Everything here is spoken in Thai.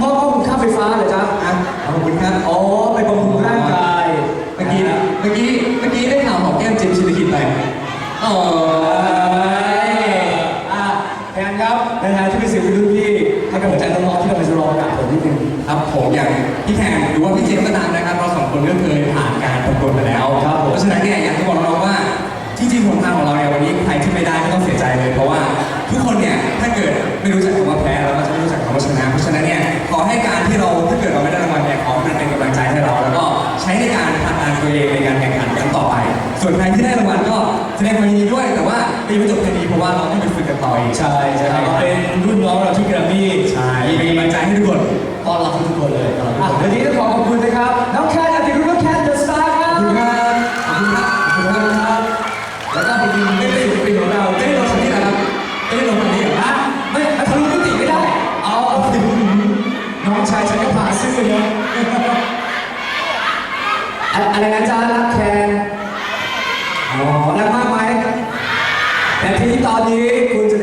มอบข้อมูลค่าไฟฟ้าเหรอจ๊ะอะขอบคุณครับอ๋อไปบำรุงร่างกายเมื่อกี้เมื่อกี้เมื่อกี้ได้ข่าวของแก้มจิมชิลคิดไปอ๋ออะแทนครับนะฮะที่เป็นศิลปินรุ่นพี่ให้กำลังใจน้องๆที่กำลังจะรอประกาศผลนิดนึงครับผมอย่างพี่แทนหรือว่าพี่เจมส์ก็ตามนะครับเราสองคนก็เคยผ่านการประกวดมาแล้วครับผมเพราะฉะนั้นเนี่ยอยากจะบอกน้องๆว่าจริงๆผลงานของเราเนี่ยวันนี้ใครที่ไม่ได้ไม่ต้องเสียใจเลย เพราะว่าทุกคนเนี่ยถ้าเกิดไม่รู้จักคำว่าแพ้เราก็ ช้ในการผลักดันตัวเองในการแข่งขันครั้งต่อไป ส่วนใครที่ได้รางวัลก็แสดงความยินดีด้วย แต่ว่ายังไม่จบแค่นี้เพราะว่าเราต้องไปฝึกกันต่ออีกใช่ใช่ก็เป็นรุ่นน้องเราที่แกรมมี่ใช่เป็นกำลังใจให้ทุกคนต้อนรับทุกคนเลยต้อนรับทุกคนเดี๋ยวนี้ต้องขอขอบคุณนะครับน้องแคทอาทิตย์รุ่นน้องแคทเดอะสตาร์ครับขอบคุณครับขอบคุณครับขอบคุณครับแล้วก็เป็นไม่ได้ศิลปินของเราไม่ไม่ได้ได้ลลงงทางนี้นะครับไม่ได้ลงทางนี้เหรออะไม่ไม่ทะลุมิติไม่ได้เอาเอาถึงน้องชายฉันก็ผ่าซื่อเนาะ อะอะไรนะจ๊ะรักแคนอ๋อรักมากไหมแต่ที่ตอนนี้